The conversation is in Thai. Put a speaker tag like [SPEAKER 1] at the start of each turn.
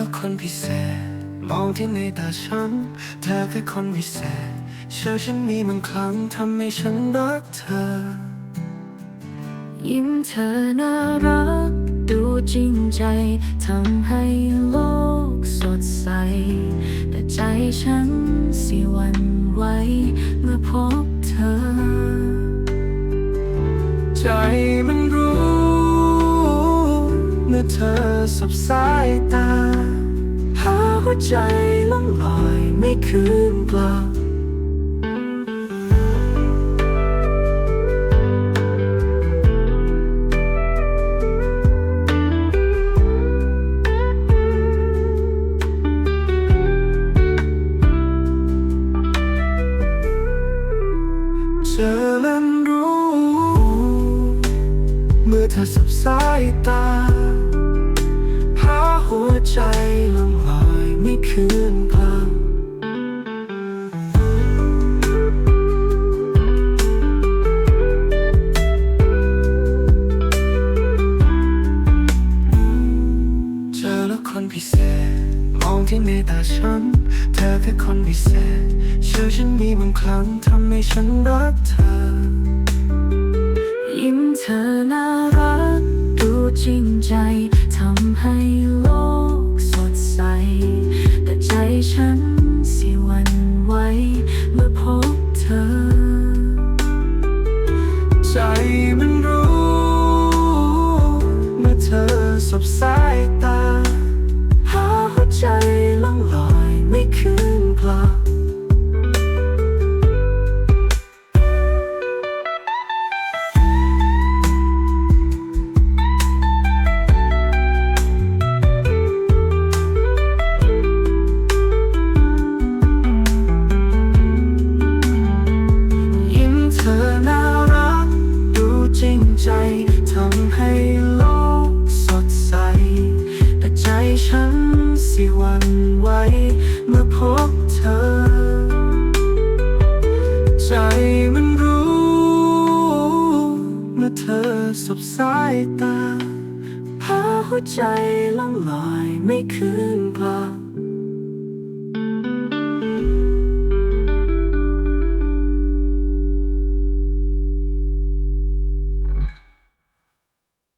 [SPEAKER 1] แล้วคนพิเศษ มองที่ในตาฉัน เธอคือคนพิเศษ เชื่อฉันมีบางครั้งทำให้ฉันรักเธอ
[SPEAKER 2] ยิ้มเธอน่ารัก ดูจริงใจทำให้โลกสดใส แต่ใจฉันสิวันไหวเมื่อพบเธอ
[SPEAKER 1] ใจมันรู้ เมื่อเธอสับสา หัวใจล่องลอยไม่คืนกลับเจอและรู้ เมื่อเธอสับสายตา หาหัวใจลง คืนกลับเจอแล้วคนพิเศษ มองที่ในตาฉัน เธอคือคนพิเศษ เชื่อฉันมีบางครั้งทำให้ฉันรักเธอ
[SPEAKER 2] ยิ้มเธอน่ารัก ดูจริงใจทำให้ ส ฉันสิ
[SPEAKER 1] วันไหวเมื่อพบเธอ ใจมันรู้ เมื่อเธอสบสายตาพาหัวใจล่องลอยไม่คืนกลับ